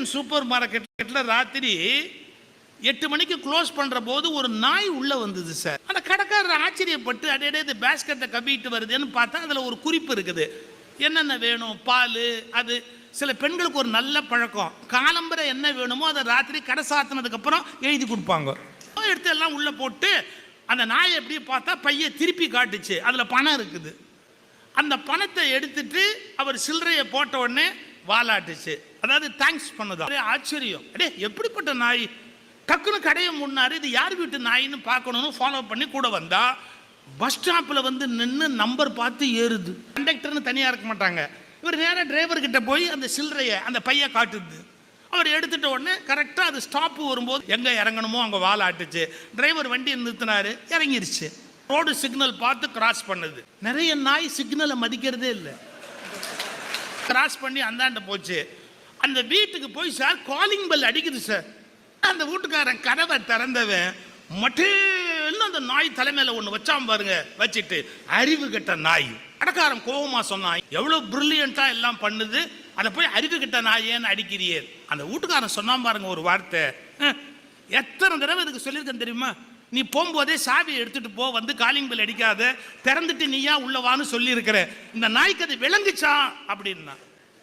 American super மார்க்கெட்டில் ராத்திரி எட்டு மணிக்கு க்ளோஸ் பண்ணுற போது ஒரு நாய் உள்ளே வந்தது சார் அந்த கடைக்காரர் ஆச்சரியப்பட்டு அடையே இந்த பேஸ்கெட்டை கப்பிட்டு வருதுன்னு பார்த்தா அதில் ஒரு குறிப்பு இருக்குது. என்னென்ன வேணும்? பால் அது. சில பெண்களுக்கு ஒரு நல்ல பழக்கம். காலம்பரை என்ன வேணுமோ அதை ராத்திரி கடை சாத்தினதுக்கப்புறம் எழுதி கொடுப்பாங்க. எடுத்து எல்லாம் உள்ளே போட்டு அந்த நாயை எப்படி பார்த்தா பைய திருப்பி காட்டுச்சு. அதில் பணம் இருக்குது. அந்த பணத்தை எடுத்துட்டு அவர் சில்லறையை போட்ட உடனே வாலாட்டுச்சு. அதாவது தேங்க்ஸ் பண்ணதா. ஆச்சரியம். அடே எப்படிப்பட்ட நாய்? டக்குன்னு கடையை முன்னாரு இது யார் வீட்டு நாயின்னு பார்க்கணும்னு ஃபாலோ பண்ணி கூட வந்தா பஸ் ஸ்டாப்பில் வந்து நின்று நம்பர் பார்த்து ஏறுது. கண்டக்டர்னு தனியாக இருக்க மாட்டாங்க. இவர் நேராக டிரைவர்கிட்ட போய் அந்த சில்லறையை அந்த பைய காட்டுது. அவர் எடுத்துட்ட உடனே கரெக்டாக அது ஸ்டாப்பு வரும்போது எங்கே இறங்கணுமோ அங்கே வால் ஆட்டுச்சு டிரைவர் வண்டியை நிறுத்தினாரு இறங்கிருச்சு. ரோடு சிக்னல் பார்த்து கிராஸ் பண்ணுது. நிறைய நாய் சிக்னலை மதிக்கிறதே இல்லை. கிராஸ் பண்ணி அந்தாண்ட போச்சு. அந்த வீட்டுக்கு போய் சார் காலிங் பெல் அடிக்குது சார். அந்த வீட்டுக்காரன் கதவை திறந்தவன் மட்டும் அந்த நாய் தலைமையில ஒன்று வச்சான் பாருங்க வச்சுட்டு அறிவு கெட்ட நாய். அடக்காரன் கோபமா சொன்னான் எவ்வளவு பிரில்லியண்டா எல்லாம் பண்ணுது அதை போய் அறிவு கெட்ட நாயேன்னு அடிக்கிறியே. அந்த வீட்டுக்காரன் சொன்னான் பாருங்க ஒரு வார்த்தை. எத்தனை தடவை இதுக்கு சொல்லியிருக்கேன் தெரியுமா? நீ போகும்போதே சாவியை எடுத்துட்டு போ வந்து காலிங் பில் அடிக்காத திறந்துட்டு நீயா உள்ளவான்னு சொல்லியிருக்கிற. இந்த நாய்க்கு அது விளங்குச்சா? அப்படின்னா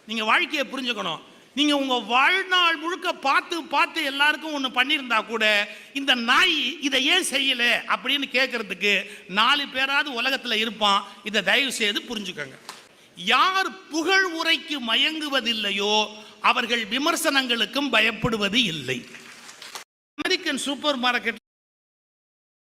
நீங்கள் வாழ்க்கையை புரிஞ்சுக்கணும். நீங்கள் உங்கள் வாழ்நாள் முழுக்க பார்த்து பார்த்து எல்லாருக்கும் ஒன்று பண்ணியிருந்தா கூட இந்த நாய் இதை ஏன் செய்யலை? அப்படின்னு கேட்கறதுக்கு நாலு பேராவது உலகத்தில் இருப்பான். இதை தயவு செய்து புரிஞ்சுக்கோங்க. யார் புகழ் உரைக்கு மயங்குவதில்லையோ அவர்கள் விமர்சனங்களுக்கும் பயப்படுவது இல்லை. அமெரிக்கன் சூப்பர் மார்க்கெட்டில்